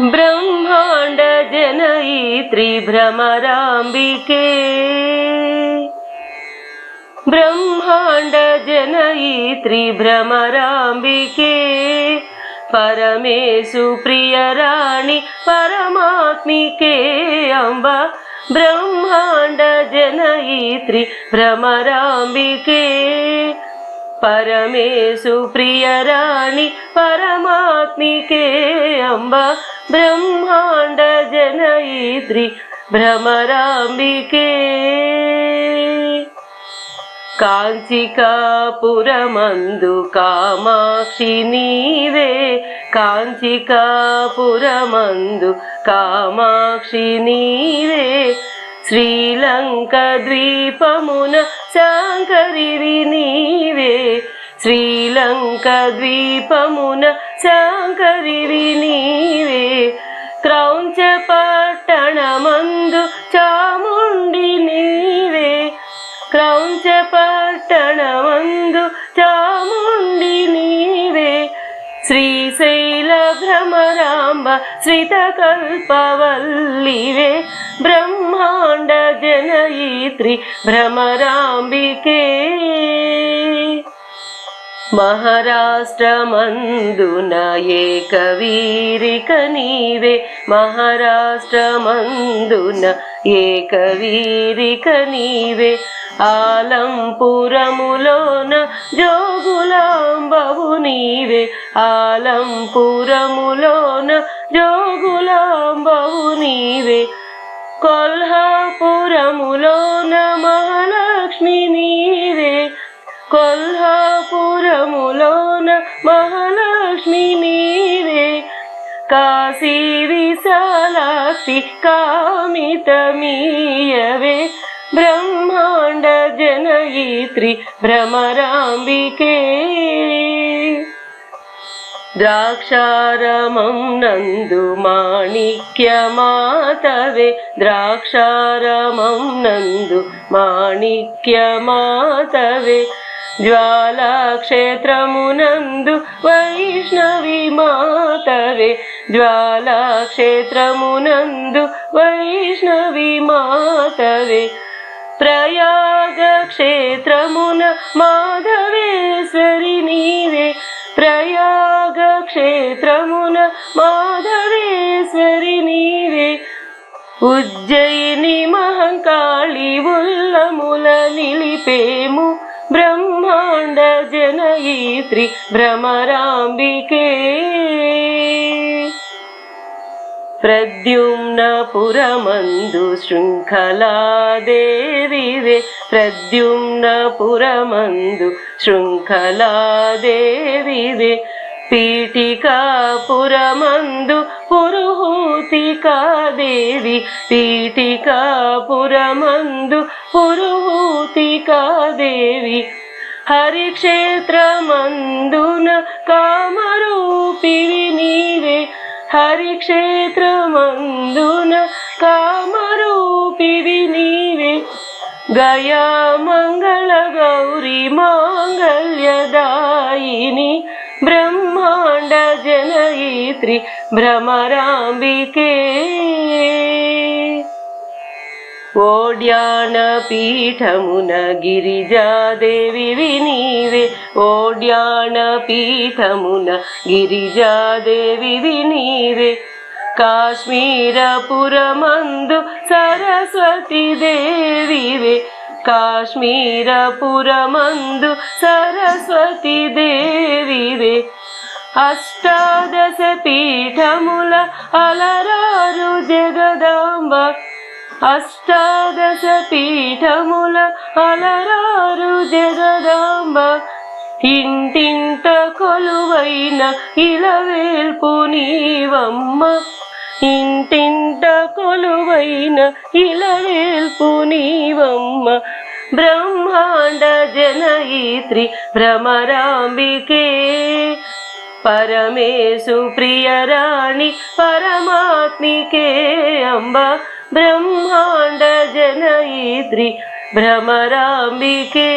ब्रह्माण्ड जनयित्री भ्रमराम्बिके ब्रह्माण्ड जनयित्री भ्रमराम्बिके परमेषु प्रियराणि परमात्मिके अम्ब ब्रह्माण्ड जनयित्री भ्रमराम्बिके परमेषु प्रियराणि परमात्मिके अम्ब ब्रह्माण्ड जनयित्री भ्रमराम्बिके కాంచికాపురమందు కామాక్షి నీవే కాంచికాపురమందు కామాక్షి నీవే శ్రీలంక ద్వీపమున శాంకరివి నీవే శ్రీలంక ద్వీపమున చాకరివి నీవే. క్రౌంచ పట్టణమందు చాముండి నీవే. క్రౌంచ పట్టణమందు చాముండి నీవే. శ్రీశైల భ్రమరాంబ శ్రితకల్పవల్లివే. బ్రహ్మాండ జనయిత్రి భ్రమరాంబికే. మహారాష్ట్రమందున ఏకవీరిక నీవే. మహారాష్ట్రమందున ఏకవీరిక నీవే. ఆలంపురములోన జోగులాంబవు నీవే. ఆలంపురములోన జోగులాంబవు నీవే. కొల్హాపురములోన మహాలక్ష్మి మహాలక్ష్మి నీవే కాశీ విశాలాక్షి కామితమీయవే బ్రహ్మాండ జనయిత్రి భ్రమరాంబికే. ద్రాక్షారమం నందు మాణిక్యమాతవే. ద్రాక్షారమం నందు మాణిక్యమాతవే. జ్వాలాక్షేత్రమునందు వైష్ణవి మాతవే జ్వాలాక్షేత్రమునందు వైష్ణవి మాతవే ప్రయాగ క్షేత్రమున మాధవేశ్వరి నీవే ప్రయాగ క్షేత్రమున మాధవేశ్వరి నీవే ఉజ్జయిని మహంకాళి ఉల్లముల నిలిపేము బ్రహ్మ బ్రహ్మాండ జనయిత్రి భ్రమరాంబికే. ప్రద్యుమ్నపురమందు శృంఖలాదేవివే. ప్రద్యుమ్నపురమందు శృంఖలాదేవివే. పీఠికాపురమందు పురుహూతికాదేవి. పీఠికాపురమందు పురుహూతికాదేవి. హరిక్షేత్రమందున కామరూపివి నీవే. హరిక్షేత్రమందున కామరూపివి నీవే. గయా మంగళ గౌరీ మాంగళ్యదాయిని. బ్రహ్మాండ జనయిత్రి భ్రమరాంబికే. ఓడ్యాన పీఠమున గిరిజాదేవి వినీవే ఓడ్యాన పీఠమున గిరిజాదేవి వినీవే కాశ్మీరపురమందు సరస్వతి దేవివే. కాశ్మీరపురమందు సరస్వతి దేవివే. అష్టాదశ పీఠముల అలరారు జగదాంబ అష్టాదశ పీఠముల అలరారు జగదాంబ. ఇంటింత కొలువైన ఇలవేల్పు నీవమ్మ. ఇంటింత కొలువైన ఇలవేల్పు నీవమ్మ. బ్రహ్మాండ జనయిత్రి భ్రమరాంబికే. పరమేశు ప్రియరాణి పరమాత్మికే అంబ. బ్రహ్మాండ జనయిత్రి భ్రమరాంబికే